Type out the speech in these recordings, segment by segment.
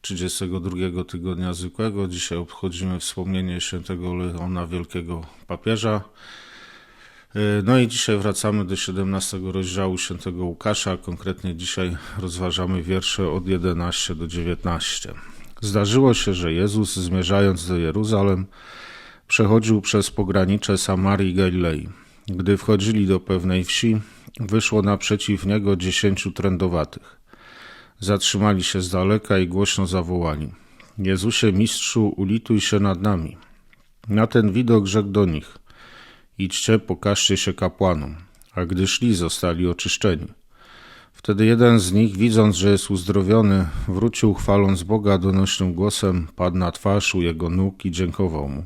32 tygodnia zwykłego. Dzisiaj obchodzimy wspomnienie świętego Leona Wielkiego Papieża. Yy, No i dzisiaj wracamy do 17 rozdziału świętego Łukasza. Konkretnie dzisiaj rozważamy wiersze od 11 do 19. Zdarzyło się, że Jezus zmierzając do Jeruzalem przechodził przez pogranicze Samarii i Galilei. Gdy wchodzili do pewnej wsi, wyszło naprzeciw niego dziesięciu trędowatych. Zatrzymali się z daleka i głośno zawołali: Jezusie, mistrzu, ulituj się nad nami. Na ten widok rzekł do nich: Idźcie, pokażcie się kapłanom. A gdy szli, zostali oczyszczeni. Wtedy jeden z nich, widząc, że jest uzdrowiony, wrócił chwaląc Boga donośnym głosem, padł na twarz u jego nóg i dziękował mu.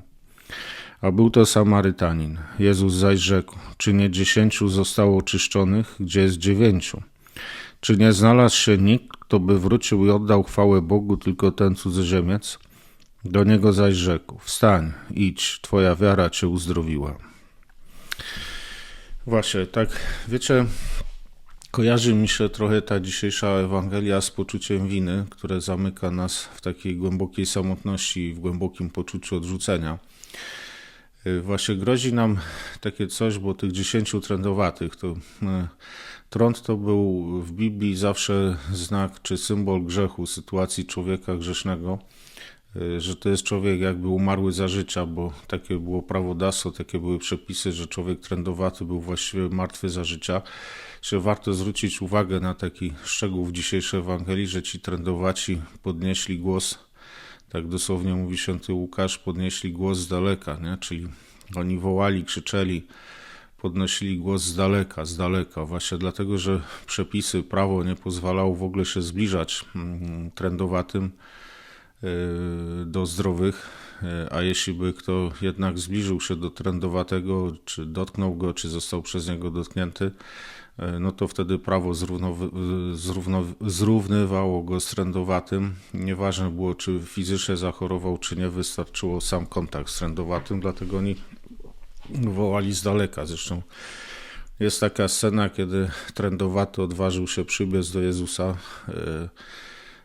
A był to Samarytanin. Jezus zaś rzekł: Czy nie dziesięciu zostało oczyszczonych, gdzie jest dziewięciu? Czy nie znalazł się nikt, kto by wrócił i oddał chwałę Bogu, tylko ten cudzoziemiec? Do niego zaś rzekł: Wstań, idź, twoja wiara cię uzdrowiła. Właśnie, tak, wiecie, kojarzy mi się trochę ta dzisiejsza Ewangelia z poczuciem winy, które zamyka nas w takiej głębokiej samotności i w głębokim poczuciu odrzucenia. Właśnie grozi nam takie coś, bo tych dziesięciu trędowatych, to y, trąd to był w Biblii zawsze znak czy symbol grzechu, sytuacji człowieka grzesznego, y, że to jest człowiek jakby umarły za życia, bo takie było prawodawstwo, takie były przepisy, że człowiek trędowaty był właściwie martwy za życia. Że warto zwrócić uwagę na taki szczegół w dzisiejszej Ewangelii, że ci trędowaci podnieśli głos tak dosłownie mówi święty Łukasz, podnieśli głos z daleka, nie? czyli oni wołali, krzyczeli, podnosili głos z daleka, z daleka, właśnie dlatego, że przepisy, prawo nie pozwalało w ogóle się zbliżać mm, trędowatym yy, do zdrowych, yy, a jeśli by kto jednak zbliżył się do trędowatego, czy dotknął go, czy został przez niego dotknięty, yy, no to wtedy prawo zrównywało go z trędowatym. Nieważne było, czy fizycznie zachorował, czy nie, wystarczyło sam kontakt z trędowatym, dlatego oni wołali z daleka. Zresztą jest taka scena, kiedy trędowaty odważył się przybiec do Jezusa yy,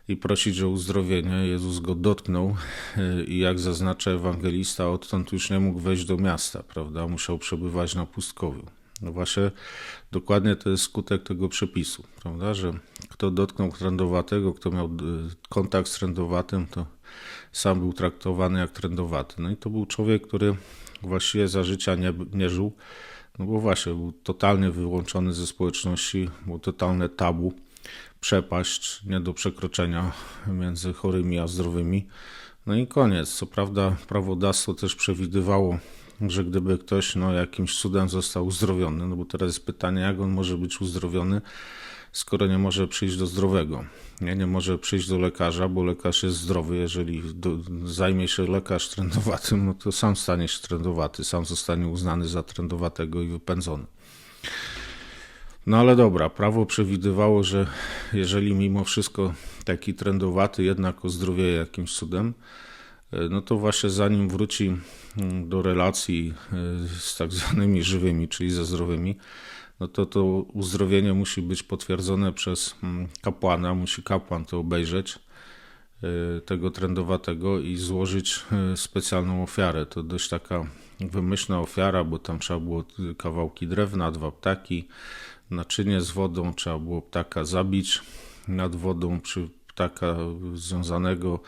i prosić o uzdrowienie. Jezus go dotknął yy, i jak zaznacza ewangelista, odtąd już nie mógł wejść do miasta, prawda? Musiał przebywać na pustkowiu. No właśnie, dokładnie to jest skutek tego przepisu, prawda? Że kto dotknął trędowatego, kto miał y, kontakt z trędowatym, to sam był traktowany jak trędowaty. No i to był człowiek, który właściwie za życia nie, nie żył, no bo właśnie był totalnie wyłączony ze społeczności, było totalne tabu, przepaść nie do przekroczenia między chorymi a zdrowymi. No i koniec. Co prawda prawodawstwo też przewidywało, że gdyby ktoś no, jakimś cudem został uzdrowiony, no bo teraz jest pytanie, jak on może być uzdrowiony, skoro nie może przyjść do zdrowego. Nie, nie może przyjść do lekarza, bo lekarz jest zdrowy. Jeżeli do, zajmie się lekarz trędowatym, no to sam stanie się trędowaty, sam zostanie uznany za trędowatego i wypędzony. No ale dobra, prawo przewidywało, że jeżeli mimo wszystko taki trędowaty jednak ozdrowieje jakimś cudem, no to właśnie zanim wróci mm, do relacji y, z tak zwanymi żywymi, czyli ze zdrowymi, no to to uzdrowienie musi być potwierdzone przez mm, kapłana, musi kapłan to obejrzeć, y, tego trędowatego i złożyć y, specjalną ofiarę. To dość taka wymyślna ofiara, bo tam trzeba było kawałki drewna, dwa ptaki, naczynie z wodą, trzeba było ptaka zabić nad wodą, przy ptaka związanego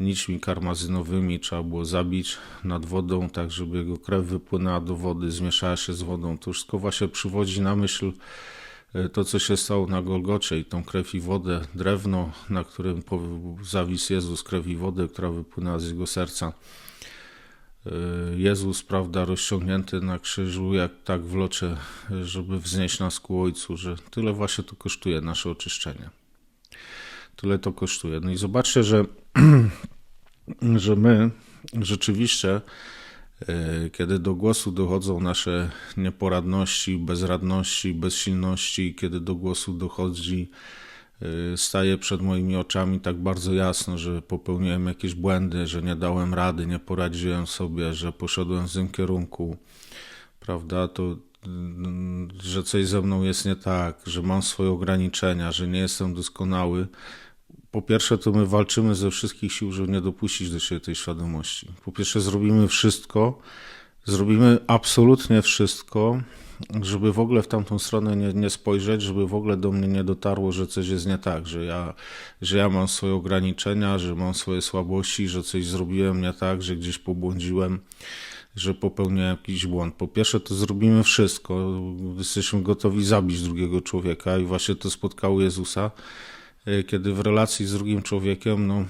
nićmi karmazynowymi trzeba było zabić nad wodą, tak żeby jego krew wypłynęła do wody, zmieszała się z wodą. To wszystko właśnie przywodzi na myśl e, to, co się stało na Golgocie i tą krew i wodę, drewno, na którym zawisł Jezus, krew i wodę, która wypłynęła z jego serca. E, Jezus, prawda, rozciągnięty na krzyżu, jak tak w locie, żeby wznieść nas ku Ojcu, że tyle właśnie to kosztuje nasze oczyszczenie. Tyle to kosztuje. No i zobaczcie, że, że my rzeczywiście E, Kiedy do głosu dochodzą nasze nieporadności, bezradności, bezsilności, kiedy do głosu dochodzi, e, staje przed moimi oczami tak bardzo jasno, że popełniłem jakieś błędy, że nie dałem rady, nie poradziłem sobie, że poszedłem w złym kierunku, prawda? To, mm, że coś ze mną jest nie tak, że mam swoje ograniczenia, że nie jestem doskonały. Po pierwsze, to my walczymy ze wszystkich sił, żeby nie dopuścić do siebie tej świadomości. Po pierwsze, zrobimy wszystko, zrobimy absolutnie wszystko, żeby w ogóle w tamtą stronę nie, nie spojrzeć, żeby w ogóle do mnie nie dotarło, że coś jest nie tak, że ja, że ja mam swoje ograniczenia, że mam swoje słabości, że coś zrobiłem nie tak, że gdzieś pobłądziłem, że popełniłem jakiś błąd. Po pierwsze, to zrobimy wszystko. Jesteśmy gotowi zabić drugiego człowieka i właśnie to spotkało Jezusa kiedy w relacji z drugim człowiekiem, no,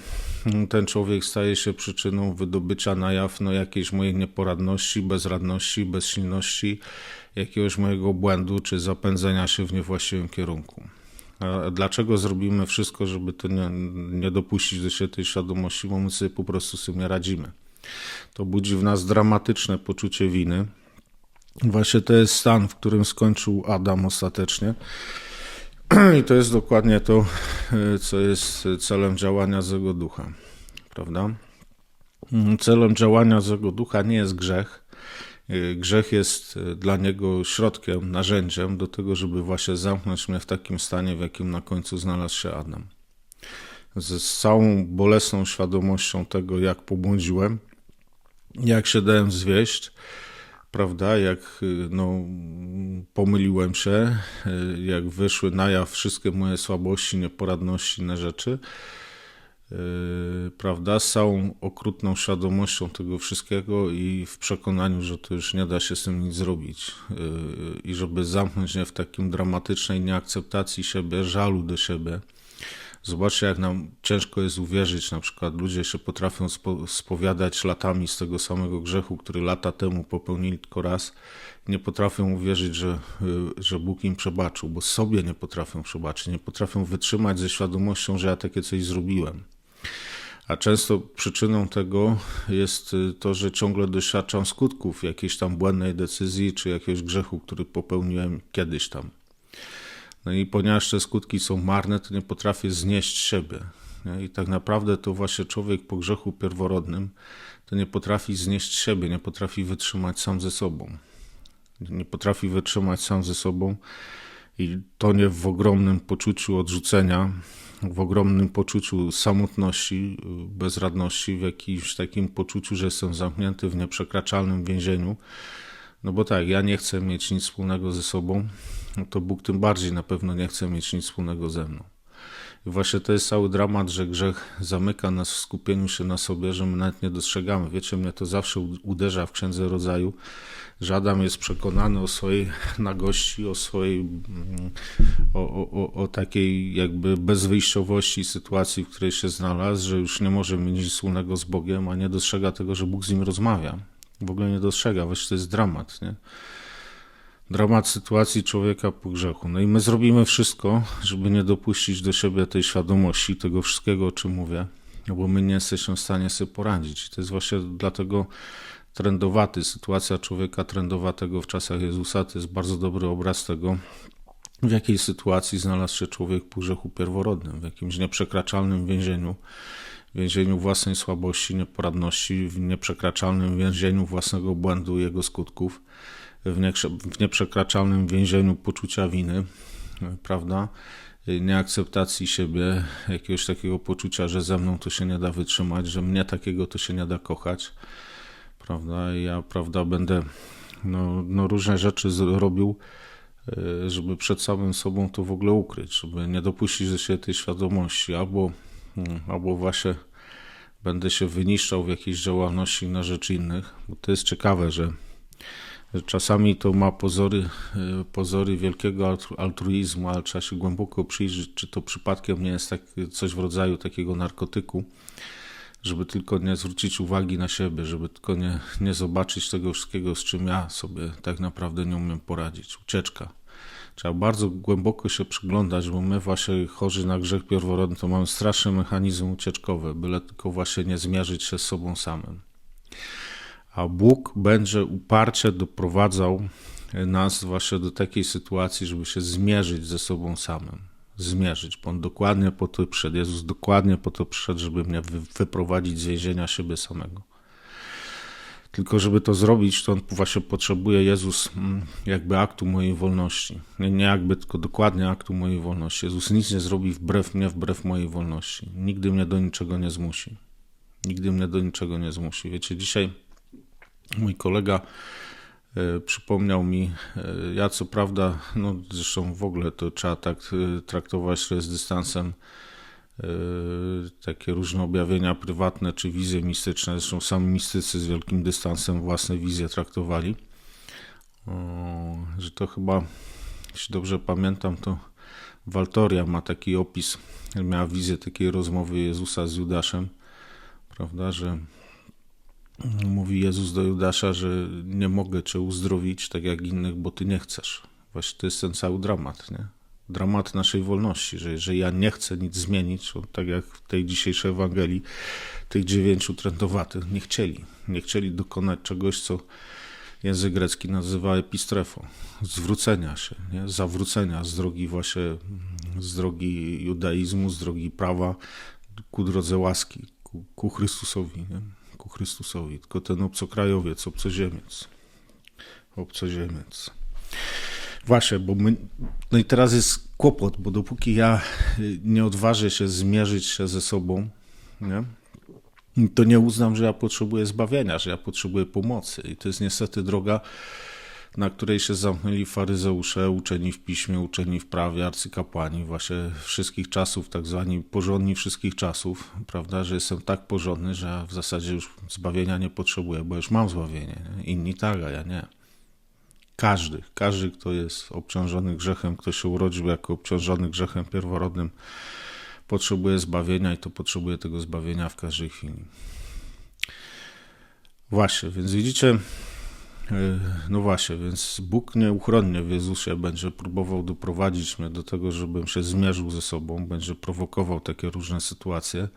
ten człowiek staje się przyczyną wydobycia na jaw no, jakiejś mojej nieporadności, bezradności, bezsilności, jakiegoś mojego błędu czy zapędzenia się w niewłaściwym kierunku. Dlaczego zrobimy wszystko, żeby to nie, nie dopuścić do siebie tej świadomości, bo my sobie po prostu z tym nie radzimy. To budzi w nas dramatyczne poczucie winy. Właśnie to jest stan, w którym skończył Adam ostatecznie. I to jest dokładnie to, e, co jest celem działania złego ducha. Prawda? Mm, Celem działania złego ducha nie jest grzech. E, Grzech jest e, dla niego środkiem, narzędziem do tego, żeby właśnie zamknąć mnie w takim stanie, w jakim na końcu znalazł się Adam. Z całą bolesną świadomością tego, jak pobłądziłem, jak się dałem zwieść, prawda, jak no, pomyliłem się, y, jak wyszły na jaw wszystkie moje słabości, nieporadności, inne rzeczy, yy, prawda, z całą okrutną świadomością tego wszystkiego i w przekonaniu, że to już nie da się z tym nic zrobić yy, i żeby zamknąć mnie w takim dramatycznej nieakceptacji siebie, żalu do siebie. Zobaczcie, jak nam ciężko jest uwierzyć. Na przykład ludzie się potrafią spo, spowiadać latami z tego samego grzechu, który lata temu popełnili tylko raz. Nie potrafią uwierzyć, że, y, że Bóg im przebaczył, bo sobie nie potrafią przebaczyć. Nie potrafią wytrzymać ze świadomością, że ja takie coś zrobiłem. A często przyczyną tego jest y, to, że ciągle doświadczam skutków jakiejś tam błędnej decyzji czy jakiegoś grzechu, który popełniłem kiedyś tam. No i ponieważ te skutki są marne, to nie potrafię znieść siebie. Nie? I tak naprawdę to właśnie człowiek po grzechu pierworodnym to nie potrafi znieść siebie, nie potrafi wytrzymać sam ze sobą. Nie potrafi wytrzymać sam ze sobą i tonie w ogromnym poczuciu odrzucenia, w ogromnym poczuciu samotności, bezradności, w jakimś takim poczuciu, że jestem zamknięty w nieprzekraczalnym więzieniu. No bo tak, ja nie chcę mieć nic wspólnego ze sobą, no to Bóg tym bardziej na pewno nie chce mieć nic wspólnego ze mną. I właśnie to jest cały dramat, że grzech zamyka nas w skupieniu się na sobie, że my nawet nie dostrzegamy. Wiecie, mnie to zawsze uderza w Księdze Rodzaju, że Adam jest przekonany o swojej nagości, o swojej, mm, o, o, o takiej jakby bezwyjściowości sytuacji, w której się znalazł, że już nie może mieć nic wspólnego z Bogiem, a nie dostrzega tego, że Bóg z nim rozmawia. W ogóle nie dostrzega, właśnie to jest dramat, nie? Dramat sytuacji człowieka po grzechu. No i my zrobimy wszystko, żeby nie dopuścić do siebie tej świadomości, tego wszystkiego, o czym mówię, no bo my nie jesteśmy w stanie sobie poradzić. I to jest właśnie dlatego trendowaty, sytuacja człowieka trendowatego w czasach Jezusa, to jest bardzo dobry obraz tego, w jakiej sytuacji znalazł się człowiek po grzechu pierworodnym, w jakimś nieprzekraczalnym więzieniu, więzieniu własnej słabości, nieporadności, w nieprzekraczalnym więzieniu własnego błędu i jego skutków w, nie, w nieprzekraczalnym więzieniu poczucia winy, prawda? Nieakceptacji siebie, jakiegoś takiego poczucia, że ze mną to się nie da wytrzymać, że mnie takiego to się nie da kochać, prawda? Ja, prawda, będę no, no różne rzeczy zrobił, e, żeby przed samym sobą to w ogóle ukryć, żeby nie dopuścić do siebie tej świadomości, albo, hmm, albo właśnie będę się wyniszczał w jakiejś działalności na rzecz innych, bo to jest ciekawe, że Czasami to ma pozory, e, pozory wielkiego altruizmu, ale trzeba się głęboko przyjrzeć, czy to przypadkiem nie jest tak, coś w rodzaju takiego narkotyku, żeby tylko nie zwrócić uwagi na siebie, żeby tylko nie, nie zobaczyć tego wszystkiego, z czym ja sobie tak naprawdę nie umiem poradzić. Ucieczka. Trzeba bardzo głęboko się przyglądać, bo my właśnie chorzy na grzech pierworodny to mamy straszny mechanizm ucieczkowy, byle tylko właśnie nie zmierzyć się z sobą samym. A Bóg będzie uparcie doprowadzał nas właśnie do takiej sytuacji, żeby się zmierzyć ze sobą samym. Zmierzyć, bo On dokładnie po to przyszedł. Jezus dokładnie po to przyszedł, żeby mnie wyprowadzić z więzienia siebie samego. Tylko żeby to zrobić, to on właśnie potrzebuje Jezus mm, jakby aktu mojej wolności. Nie, nie jakby, tylko dokładnie aktu mojej wolności. Jezus nic nie zrobi wbrew mnie, wbrew mojej wolności. Nigdy mnie do niczego nie zmusi. Nigdy mnie do niczego nie zmusi. Wiecie, dzisiaj mój kolega e, przypomniał mi, e, ja co prawda, no zresztą w ogóle to trzeba tak e, traktować z dystansem, takie różne objawienia prywatne czy wizje mistyczne. Zresztą sami mistycy z wielkim dystansem własne wizje traktowali. Że to chyba, jeśli dobrze pamiętam, to Waltoria ma taki opis, miała wizję takiej rozmowy Jezusa z Judaszem, prawda, że mówi Jezus do Judasza, że nie mogę cię uzdrowić tak jak innych, bo ty nie chcesz. Właśnie to jest ten cały dramat, nie? Dramat naszej wolności, że ja nie chcę nic zmienić, tak jak w tej dzisiejszej Ewangelii, tych dziewięciu trędowatych nie chcieli. Nie chcieli dokonać czegoś, co język grecki nazywa epistrefą, zwrócenia się, nie? zawrócenia z drogi właśnie, z drogi judaizmu, z drogi prawa ku drodze łaski, ku, ku Chrystusowi. Nie? Ku Chrystusowi, tylko ten obcokrajowiec, obcoziemiec. Obcoziemiec. Właśnie, bo my, no i teraz jest kłopot, bo dopóki ja y, nie odważę się zmierzyć się ze sobą, nie? to nie uznam, że ja potrzebuję zbawienia, że ja potrzebuję pomocy. I to jest niestety droga, na której się zamknęli faryzeusze, uczeni w piśmie, uczeni w prawie, arcykapłani, właśnie wszystkich czasów, tak zwani porządni wszystkich czasów, prawda, że jestem tak porządny, że w zasadzie już zbawienia nie potrzebuję, bo już mam zbawienie. Nie? Inni tak, a ja nie. Każdy, każdy, kto jest obciążony grzechem, kto się urodził jako obciążony grzechem pierworodnym, potrzebuje zbawienia i to potrzebuje tego zbawienia w każdej chwili. Właśnie, więc widzicie, no właśnie, więc Bóg nieuchronnie w Jezusie będzie próbował doprowadzić mnie do tego, żebym się zmierzył ze sobą, będzie prowokował takie różne sytuacje.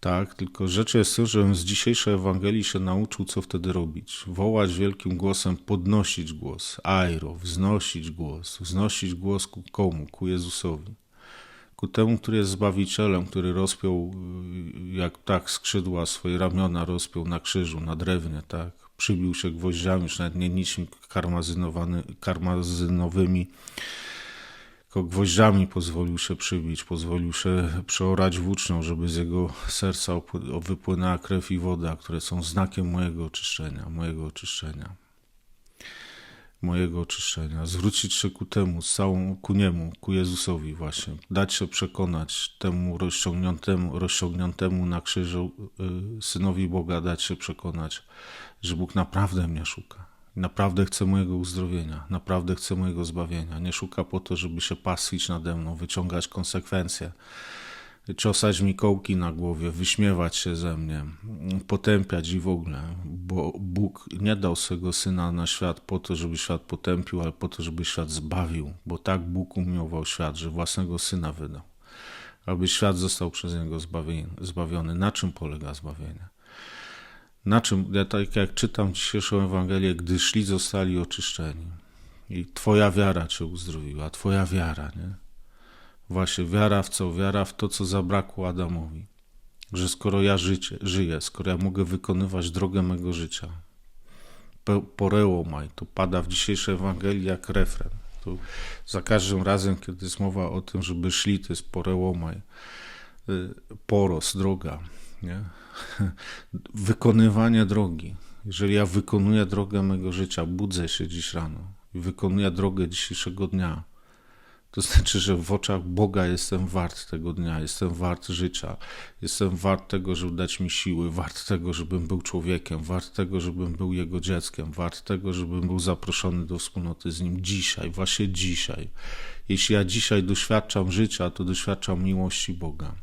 Tak, tylko rzecz jest to, żebym z dzisiejszej Ewangelii się nauczył, co wtedy robić. Wołać wielkim głosem, podnosić głos, airo, wznosić głos, wznosić głos ku komu? Ku Jezusowi. Ku temu, który jest Zbawicielem, który rozpiął, jak tak skrzydła swoje ramiona rozpiął na krzyżu, na drewnie, tak przybił się gwoździami, już nawet nie niczym karmazynowymi, tylko gwoździami pozwolił się przybić, pozwolił się przeorać włócznią, żeby z jego serca wypłynęła krew i woda, które są znakiem mojego oczyszczenia, mojego oczyszczenia mojego oczyszczenia, zwrócić się ku temu, całą, ku niemu, ku Jezusowi właśnie, dać się przekonać temu rozciągniętemu, rozciągniętemu na krzyżu y, Synowi Boga, dać się przekonać, że Bóg naprawdę mnie szuka. Naprawdę chce mojego uzdrowienia, naprawdę chce mojego zbawienia. Nie szuka po to, żeby się pastwić nade mną, wyciągać konsekwencje, ciosać mi kołki na głowie, wyśmiewać się ze mnie, potępiać i w ogóle, bo Bóg nie dał swego Syna na świat po to, żeby świat potępił, ale po to, żeby świat zbawił, bo tak Bóg umiłował świat, że własnego Syna wydał, aby świat został przez Niego zbawiony. Na czym polega zbawienie? Na czym, ja tak jak czytam dzisiejszą Ewangelię, gdy szli, zostali oczyszczeni. I Twoja wiara Cię uzdrowiła, Twoja wiara, nie? Właśnie wiara w co? Wiara w to, co zabrakło Adamowi. Że skoro ja życie, żyję, skoro ja mogę wykonywać drogę mego życia, porełomaj, to pada w dzisiejszej Ewangelii jak refren. To za każdym razem, kiedy jest mowa o tym, żeby szli, to jest porełomaj. Y, poros, droga. Nie? Wykonywanie drogi. Jeżeli ja wykonuję drogę mego życia, budzę się dziś rano i wykonuję drogę dzisiejszego dnia, to znaczy, że w oczach Boga jestem wart tego dnia, jestem wart życia, jestem wart tego, żeby dać mi siły, wart tego, żebym był człowiekiem, wart tego, żebym był Jego dzieckiem, wart tego, żebym był zaproszony do wspólnoty z Nim dzisiaj, właśnie dzisiaj. Jeśli ja dzisiaj doświadczam życia, to doświadczam miłości Boga.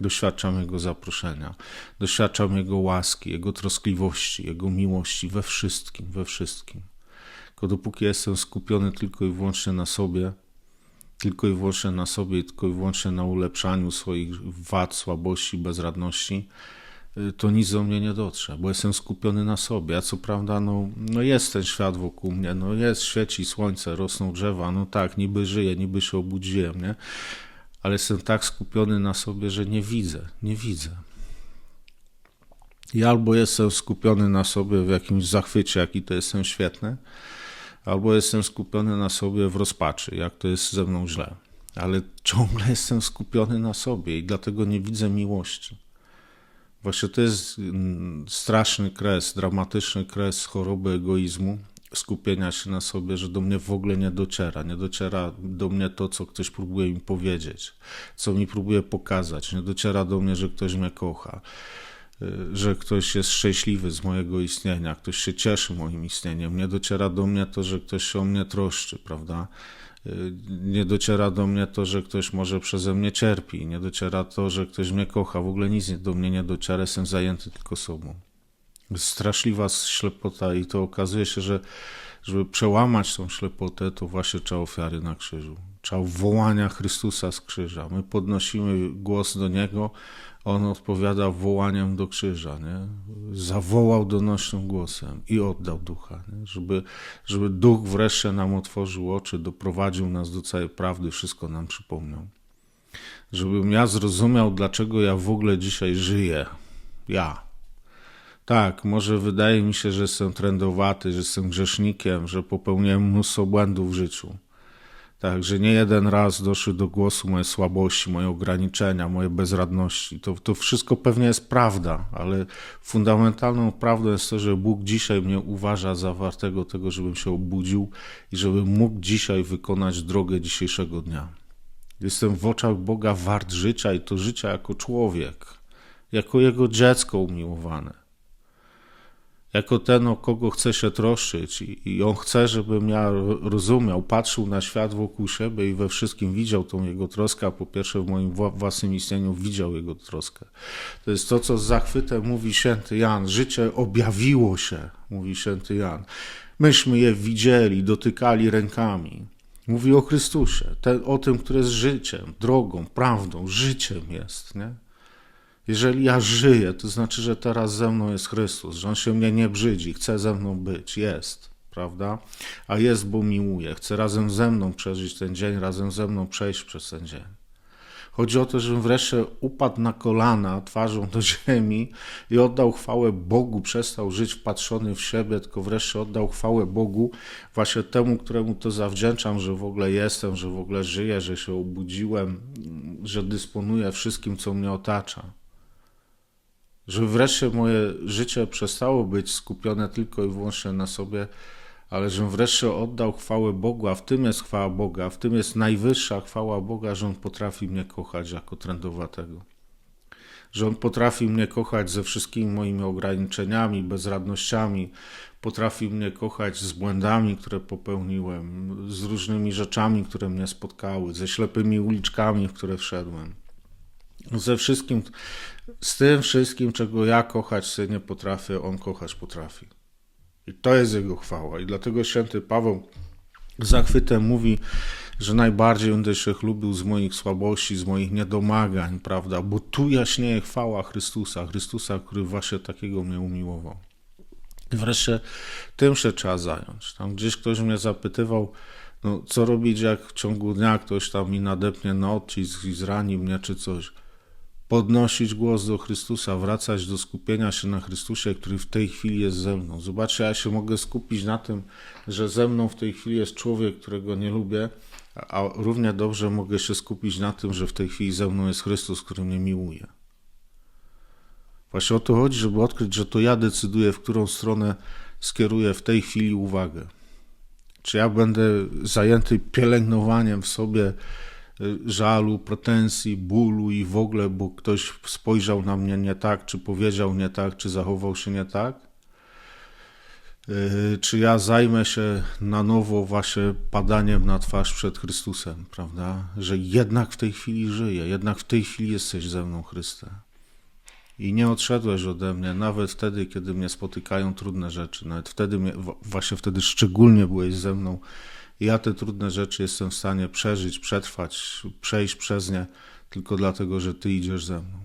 Doświadczam Jego zaproszenia, doświadczam Jego łaski, Jego troskliwości, Jego miłości we wszystkim, we wszystkim. Tylko dopóki jestem skupiony tylko i wyłącznie na sobie, tylko i wyłącznie na sobie, tylko i wyłącznie na ulepszaniu swoich wad, słabości, bezradności, y, to nic do mnie nie dotrze, bo jestem skupiony na sobie. A co prawda, no, no jest ten świat wokół mnie, no jest, świeci słońce, rosną drzewa, no tak, niby żyję, niby się obudziłem, nie? Ale jestem tak skupiony na sobie, że nie widzę, nie widzę. I albo jestem skupiony na sobie w jakimś zachwycie, jaki to jestem świetny, albo jestem skupiony na sobie w rozpaczy, jak to jest ze mną źle. Ale ciągle jestem skupiony na sobie i dlatego nie widzę miłości. Właśnie to jest mm, straszny kres, dramatyczny kres choroby egoizmu, skupienia się na sobie, że do mnie w ogóle nie dociera. Nie dociera do mnie to, co ktoś próbuje mi powiedzieć, co mi próbuje pokazać. Nie dociera do mnie, że ktoś mnie kocha że ktoś jest szczęśliwy z mojego istnienia, ktoś się cieszy moim istnieniem. Nie dociera do mnie to, że ktoś się o mnie troszczy, prawda? Y, nie dociera do mnie to, że ktoś może przeze mnie cierpi. Nie dociera to, że ktoś mnie kocha. W ogóle nic do mnie nie dociera, jestem zajęty tylko sobą. Straszliwa ślepota i to okazuje się, że żeby przełamać tą ślepotę, to właśnie trzeba ofiary na krzyżu. Trzeba wołania Chrystusa z krzyża. My podnosimy głos do Niego, on odpowiada wołaniem do krzyża, nie? zawołał donośnym głosem i oddał ducha, nie? Żeby, żeby duch wreszcie nam otworzył oczy, doprowadził nas do całej prawdy, wszystko nam przypomniał. Żebym ja zrozumiał, dlaczego ja w ogóle dzisiaj żyję. Ja. Tak, może wydaje mi się, że jestem trendowaty, że jestem grzesznikiem, że popełniłem mnóstwo błędów w życiu tak, że nie jeden raz doszły do głosu moje słabości, moje ograniczenia, moje bezradności. To, to wszystko pewnie jest prawda, ale fundamentalną prawdą jest to, że Bóg dzisiaj mnie uważa za wartego tego, żebym się obudził i żebym mógł dzisiaj wykonać drogę dzisiejszego dnia. Jestem w oczach Boga wart życia i to życia jako człowiek, jako Jego dziecko umiłowane jako ten, o kogo chce się troszczyć i, on chce, żebym ja rozumiał, patrzył na świat wokół siebie i we wszystkim widział tą jego troskę, a po pierwsze w moim własnym istnieniu widział jego troskę. To jest to, co z zachwytem mówi święty Jan. Życie objawiło się, mówi święty Jan. Myśmy je widzieli, dotykali rękami. Mówi o Chrystusie, ten, o tym, który jest życiem, drogą, prawdą, życiem jest, nie? Jeżeli ja żyję, to znaczy, że teraz ze mną jest Chrystus, że On się mnie nie brzydzi, chce ze mną być, jest, prawda? A jest, bo miłuje, chce razem ze mną przeżyć ten dzień, razem ze mną przejść przez ten dzień. Chodzi o to, żebym wreszcie upadł na kolana twarzą do ziemi i oddał chwałę Bogu, przestał żyć wpatrzony w siebie, tylko wreszcie oddał chwałę Bogu, właśnie temu, któremu to zawdzięczam, że w ogóle jestem, że w ogóle żyję, że się obudziłem, że dysponuję wszystkim, co mnie otacza że wreszcie moje życie przestało być skupione tylko i wyłącznie na sobie, ale że wreszcie oddał chwałę Bogu, a w tym jest chwała Boga, w tym jest najwyższa chwała Boga, że On potrafi mnie kochać jako trendowatego. Że On potrafi mnie kochać ze wszystkimi moimi ograniczeniami, bezradnościami, potrafi mnie kochać z błędami, które popełniłem, z różnymi rzeczami, które mnie spotkały, ze ślepymi uliczkami, w które wszedłem ze wszystkim, z tym wszystkim, czego ja kochać sobie nie potrafię, on kochać potrafi. I to jest jego chwała. I dlatego święty Paweł zachwytem mówi, że najbardziej będę się chlubił z moich słabości, z moich niedomagań, prawda? Bo tu jaśnieje chwała Chrystusa, Chrystusa, który właśnie takiego mnie umiłował. I wreszcie tym się trzeba zająć. Tam gdzieś ktoś mnie zapytywał, no, co robić, jak w ciągu dnia ktoś tam mi nadepnie na odcisk i zrani mnie, czy coś podnosić głos do Chrystusa, wracać do skupienia się na Chrystusie, który w tej chwili jest ze mną. Zobaczcie, ja się mogę skupić na tym, że ze mną w tej chwili jest człowiek, którego nie lubię, a równie dobrze mogę się skupić na tym, że w tej chwili ze mną jest Chrystus, który mnie miłuje. Właśnie o to chodzi, żeby odkryć, że to ja decyduję, w którą stronę skieruję w tej chwili uwagę. Czy ja będę zajęty pielęgnowaniem w sobie żalu, pretensji, bólu i w ogóle, bo ktoś spojrzał na mnie nie tak, czy powiedział nie tak, czy zachował się nie tak? Yy, czy ja zajmę się na nowo właśnie padaniem na twarz przed Chrystusem, prawda? Że jednak w tej chwili żyję, jednak w tej chwili jesteś ze mną, Chryste. I nie odszedłeś ode mnie, nawet wtedy, kiedy mnie spotykają trudne rzeczy, nawet wtedy, właśnie wtedy szczególnie byłeś ze mną ja te trudne rzeczy jestem w stanie przeżyć, przetrwać, przejść przez nie, tylko dlatego, że Ty idziesz ze mną.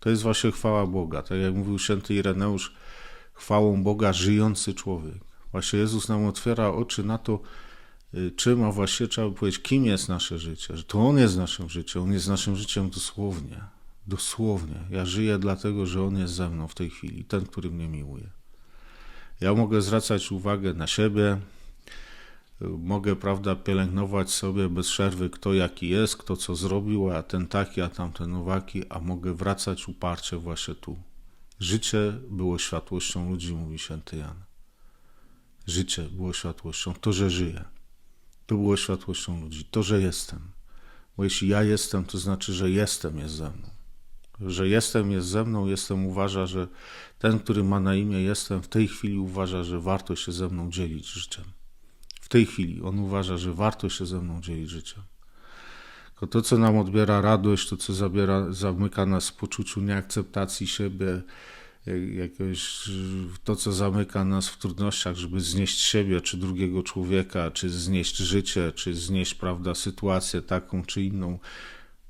To jest właśnie chwała Boga. Tak jak mówił święty Ireneusz, chwałą Boga żyjący człowiek. Właśnie Jezus nam otwiera oczy na to, y, czym, a właściwie trzeba by powiedzieć, kim jest nasze życie. Że to On jest naszym życiem. On jest naszym życiem dosłownie. Dosłownie. Ja żyję dlatego, że On jest ze mną w tej chwili. Ten, który mnie miłuje. Ja mogę zwracać uwagę na siebie, mogę, prawda, pielęgnować sobie bez przerwy, kto jaki jest, kto co zrobił, a ten taki, a tamten owaki, a mogę wracać uparcie właśnie tu. Życie było światłością ludzi, mówi święty Jan. Życie było światłością. To, że żyję, to było światłością ludzi. To, że jestem. Bo jeśli ja jestem, to znaczy, że jestem jest ze mną. Że jestem jest ze mną, jestem uważa, że ten, który ma na imię jestem, w tej chwili uważa, że warto się ze mną dzielić życiem. Tej chwili on uważa, że warto się ze mną dzielić życiem. Tylko to, co nam odbiera radość, to, co zabiera, zamyka nas w poczuciu nieakceptacji siebie, jakoś to, co zamyka nas w trudnościach, żeby znieść siebie, czy drugiego człowieka, czy znieść życie, czy znieść, prawda, sytuację taką czy inną,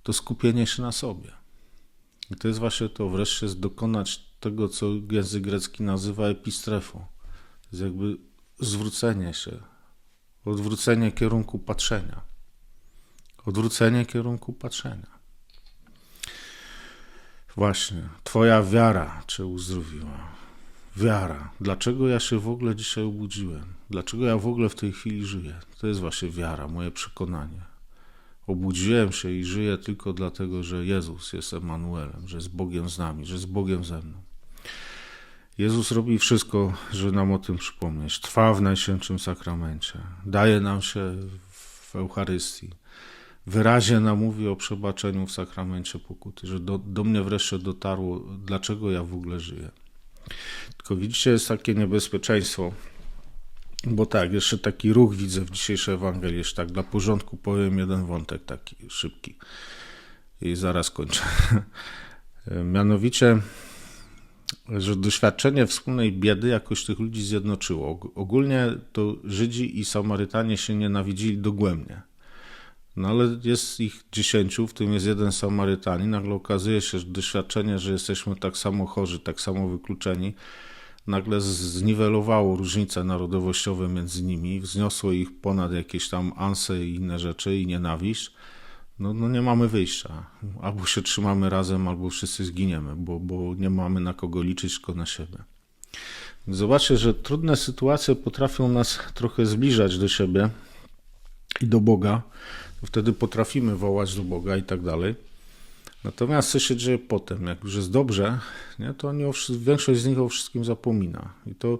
to skupienie się na sobie. I to jest właśnie to, wreszcie dokonać tego, co język grecki nazywa epistrefą. To jest jakby zwrócenie się, odwrócenie kierunku patrzenia. Odwrócenie kierunku patrzenia. Właśnie, Twoja wiara Cię uzdrowiła. Wiara. Dlaczego ja się w ogóle dzisiaj obudziłem? Dlaczego ja w ogóle w tej chwili żyję? To jest właśnie wiara, moje przekonanie. Obudziłem się i żyję tylko dlatego, że Jezus jest Emanuelem, że jest Bogiem z nami, że jest Bogiem ze mną. Jezus robi wszystko, żeby nam o tym przypomnieć. Trwa w Najświętszym Sakramencie. Daje nam się w Eucharystii wyraźnie nam mówi o przebaczeniu w sakramencie pokuty, że do, do mnie wreszcie dotarło, dlaczego ja w ogóle żyję. Tylko widzicie, jest takie niebezpieczeństwo, bo tak, jeszcze taki ruch widzę w dzisiejszej Ewangelii, jeszcze tak dla porządku powiem jeden wątek taki szybki i zaraz kończę. Mianowicie, że doświadczenie wspólnej biedy jakoś tych ludzi zjednoczyło. Ogólnie to Żydzi i Samarytanie się nienawidzili dogłębnie. No ale jest ich dziesięciu, w tym jest jeden Samarytanin. Nagle okazuje się, że doświadczenie, że jesteśmy tak samo chorzy, tak samo wykluczeni, nagle zniwelowało różnice narodowościowe między nimi, wzniosło ich ponad jakieś tam anse i inne rzeczy i nienawiść. No, no nie mamy wyjścia. Albo się trzymamy razem, albo wszyscy zginiemy, bo, bo nie mamy na kogo liczyć, tylko na siebie. Zobaczcie, że trudne sytuacje potrafią nas trochę zbliżać do siebie i do Boga, wtedy potrafimy wołać do Boga i tak dalej. Natomiast co się dzieje potem, jak już jest dobrze, nie, to oni o, większość z nich o wszystkim zapomina. I to,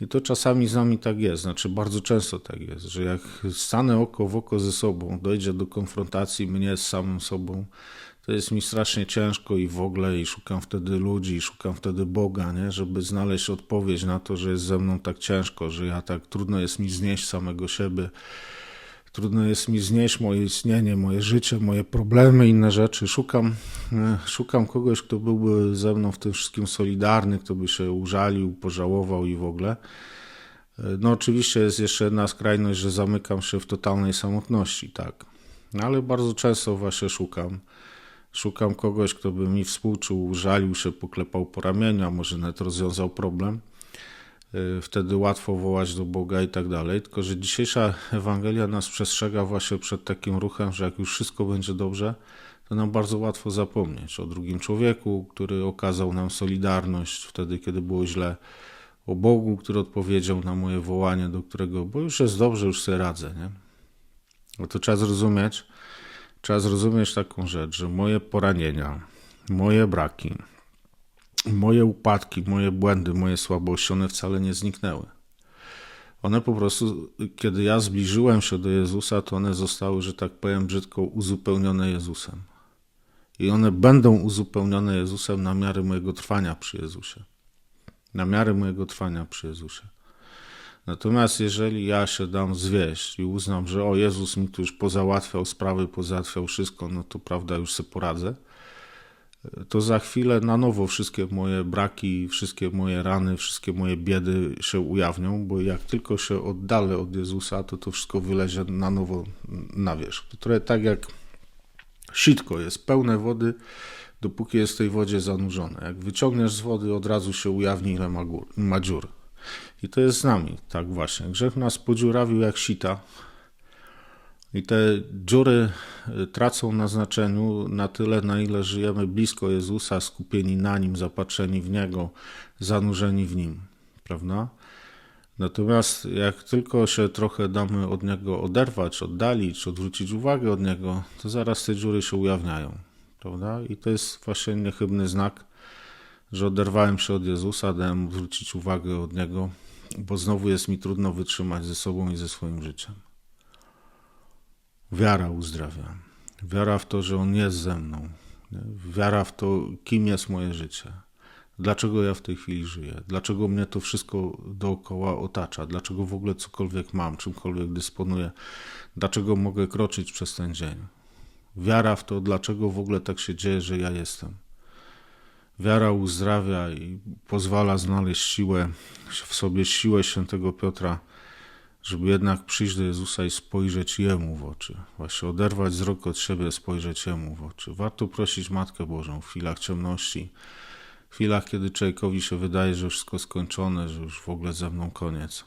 I to czasami z nami tak jest, znaczy bardzo często tak jest, że jak stanę oko w oko ze sobą, dojdzie do konfrontacji mnie z samym sobą, to jest mi strasznie ciężko i w ogóle, i szukam wtedy ludzi, i szukam wtedy Boga, nie, żeby znaleźć odpowiedź na to, że jest ze mną tak ciężko, że ja tak trudno jest mi znieść samego siebie Trudno jest mi znieść moje istnienie, moje życie, moje problemy, inne rzeczy. Szukam, e, szukam kogoś, kto byłby ze mną w tym wszystkim solidarny, kto by się użalił, pożałował i w ogóle. E, no oczywiście jest jeszcze jedna skrajność, że zamykam się w totalnej samotności, tak. No, ale bardzo często właśnie szukam. Szukam kogoś, kto by mi współczuł, żalił się, poklepał po ramieniu, a może nawet rozwiązał problem. Y, wtedy łatwo wołać do Boga i tak dalej. Tylko, że dzisiejsza Ewangelia nas przestrzega właśnie przed takim ruchem, że jak już wszystko będzie dobrze, to nam bardzo łatwo zapomnieć o drugim człowieku, który okazał nam solidarność wtedy, kiedy było źle, o Bogu, który odpowiedział na moje wołanie, do którego, bo już jest dobrze, już sobie radzę, nie? No to trzeba zrozumieć, trzeba zrozumieć taką rzecz, że moje poranienia, moje braki, moje upadki, moje błędy, moje słabości, one wcale nie zniknęły. One po prostu, kiedy ja zbliżyłem się do Jezusa, to one zostały, że tak powiem brzydko, uzupełnione Jezusem. I one będą uzupełnione Jezusem na miarę mojego trwania przy Jezusie. Na miarę mojego trwania przy Jezusie. Natomiast jeżeli ja się dam zwieść i uznam, że o Jezus mi tu już pozałatwiał sprawy, pozałatwiał wszystko, no to prawda, już sobie poradzę, to za chwilę na nowo wszystkie moje braki, wszystkie moje rany, wszystkie moje biedy się ujawnią, bo jak tylko się oddalę od Jezusa, to to wszystko wylezie na nowo na wierzch. To trochę tak jak sitko jest pełne wody, dopóki jest w tej wodzie zanurzone. Jak wyciągniesz z wody, od razu się ujawni, ile ma, gór, ma dziur. I to jest z nami, tak właśnie. Grzech nas podziurawił jak sita. I te dziury y, tracą na znaczeniu na tyle, na ile żyjemy blisko Jezusa, skupieni na Nim, zapatrzeni w Niego, zanurzeni w Nim. Prawda? Natomiast jak tylko się trochę damy od Niego oderwać, oddalić, odwrócić uwagę od Niego, to zaraz te dziury się ujawniają. Prawda? I to jest właśnie niechybny znak, że oderwałem się od Jezusa, dałem zwrócić uwagę od Niego, bo znowu jest mi trudno wytrzymać ze sobą i ze swoim życiem. Wiara uzdrawia. Wiara w to, że On jest ze mną. Wiara w to, kim jest moje życie. Dlaczego ja w tej chwili żyję? Dlaczego mnie to wszystko dookoła otacza? Dlaczego w ogóle cokolwiek mam, czymkolwiek dysponuję? Dlaczego mogę kroczyć przez ten dzień? Wiara w to, dlaczego w ogóle tak się dzieje, że ja jestem. Wiara uzdrawia i pozwala znaleźć siłę w sobie, siłę świętego Piotra, żeby jednak przyjść do Jezusa i spojrzeć Jemu w oczy. Właśnie oderwać wzrok od siebie, spojrzeć Jemu w oczy. Warto prosić Matkę Bożą w chwilach ciemności, w chwilach, kiedy człowiekowi się wydaje, że wszystko skończone, że już w ogóle ze mną koniec.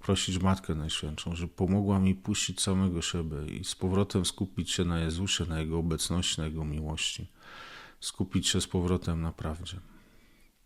Prosić Matkę Najświętszą, żeby pomogła mi puścić samego siebie i z powrotem skupić się na Jezusie, na Jego obecności, na Jego miłości. Skupić się z powrotem na prawdzie.